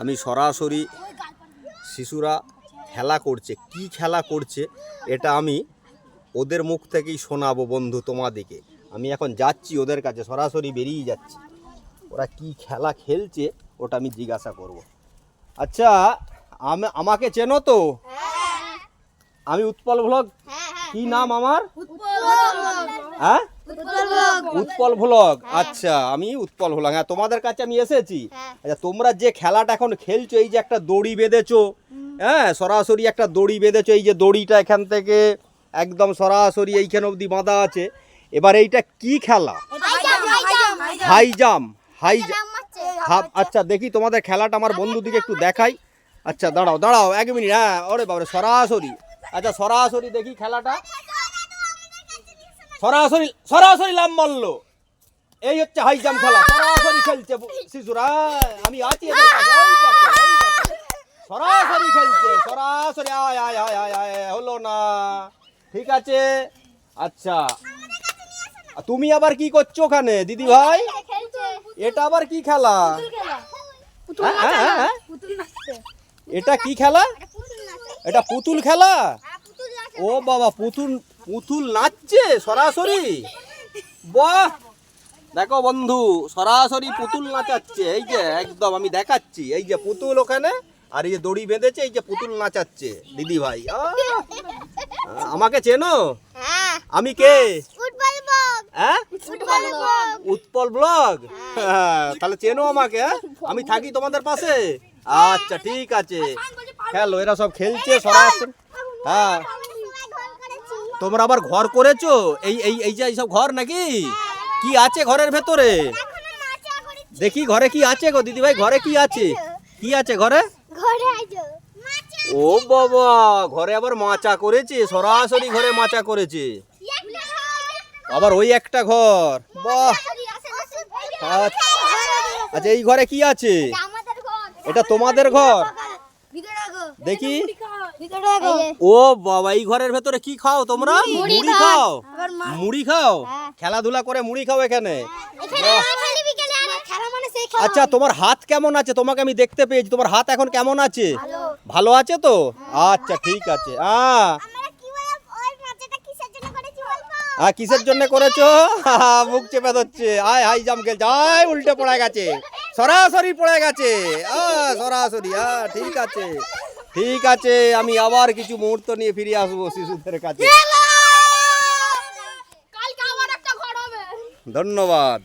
আমি সরাসরি শিশুরা খেলা করছে। কি খেলা করছে এটা আমি ওদের মুখ থেকেই শোনাবো বন্ধু তোমাদেরকে। আমি এখন যাচ্ছি ওদের কাছে সরাসরি বেরিয়ে যাচ্ছি। ওরা কি খেলা খেলছে ওটা আমি জিজ্ঞাসা করব। আচ্ছা আমি আমাকে চেনো তো? আমি উৎপল ভ্লগ কি নাম আমার? হ্যাঁ? উৎপল ভ্লগ আচ্ছা আমি উৎপল ভ্লগ হ্যাঁ তোমাদের কাছে আমি এসেছি। আচ্ছা তোমরা যে খেলাটা এখন খেলছো, এই যে একটা দড়ি বেঁধেছো হ্যাঁ সরাসরি একটা দড়ি বেঁধেছো, এই যে দড়িটা এখান থেকে একদম সরাসরি এইখানে অবধি বাঁধা আছে। এবার এইটা কি খেলা? হাই জাম্প হাই হাফ আচ্ছা দেখি তোমাদের খেলাটা আমার বন্ধুদিকে একটু দেখাই। আচ্ছা দাঁড়াও দাঁড়াও, এক মিনিট হ্যাঁ ওরে বাবারে, সরাসরি। আচ্ছা সরাসরি দেখি খেলাটা। সরাসরি সরাসরি লাভ মারলো। এই হচ্ছে হাই জাম্প খেলা। সরাসরি খেলছে শিশুরা। আমি আছি। সরাসরি খেলছে। সরাসরি আয় আয় আয় আয় আয় হলো না। ঠিক আছে? আচ্ছা। তুমি আবার কি করছ ওখানে দিদি ভাই? এটা আবার কি খেলা? হ্যাঁ, হ্যাঁ, হ্যাঁ? এটা কি খেলা? এটা পুতুল খেলা? ও বাবা পুতুল পুতুল নাচছে সরাসরি? বাহ! দেখো বন্ধু সরাসরি পুতুল নাচাচ্ছে এই যে একদম আমি দেখাচ্ছি এই যে পুতুল ওখানে আর এই যে দড়ি বেঁধেছে এই যে পুতুল নাচাচ্ছে দিদি ভাই। আমাকে চেনো? আমি কে? হ্যাঁ? উৎপল ব্লগ? হ্যাঁ, তাহলে চেনো আমাকে হ্যাঁ? আমি থাকি তোমাদের পাশে? আচ্ছা ঠিক আছে। খেলো এরা সব খেলছে সরাসরি। হ্যাঁ। তোমরা আবার ঘর করেছ? এই এই এই যে এইসব ঘর নাকি? কি আছে ঘরের ভেতরে? দেখি ঘরে কি আছে গো দিদি ভাই ঘরে কি আছে? কি আছে ঘরে? ও বাবা ঘরে আবার মাচা করেছে সরাসরি ঘরে মাচা করেছে। আবার ওই একটা ঘর। বাহ! আচ্ছা আচ্ছা এই ঘরে কি আছে? এটা তোমাদের ঘর? দেখি। ও বাবা এই ঘরের ভেতরে কি খাও তোমরা? মুড়ি খাও। মুড়ি খাও। খেলাধুলা করে মুড়ি খাও এখানে। আচ্ছা তোমার হাত কেমন আছে? তোমাকে আমি দেখতে পেয়েছি। তোমার হাত এখন কেমন আছে? ভালো। আছে তো? আচ্ছা ঠিক আছে। আহ আহ কিসের জন্য করেছ মুখ চেপে ধরছে। আয় হাই জাম খেলছে আয় উল্টে পড়ে গেছে। সরাসরি পড়ে গেছে। আহ সরাসরি। হ্যাঁ ঠিক আছে। ঠিক আছে আমি আবার কিছু মুহূর্ত নিয়ে ফিরে আসব শিশুদের কাছে। ধন্যবাদ।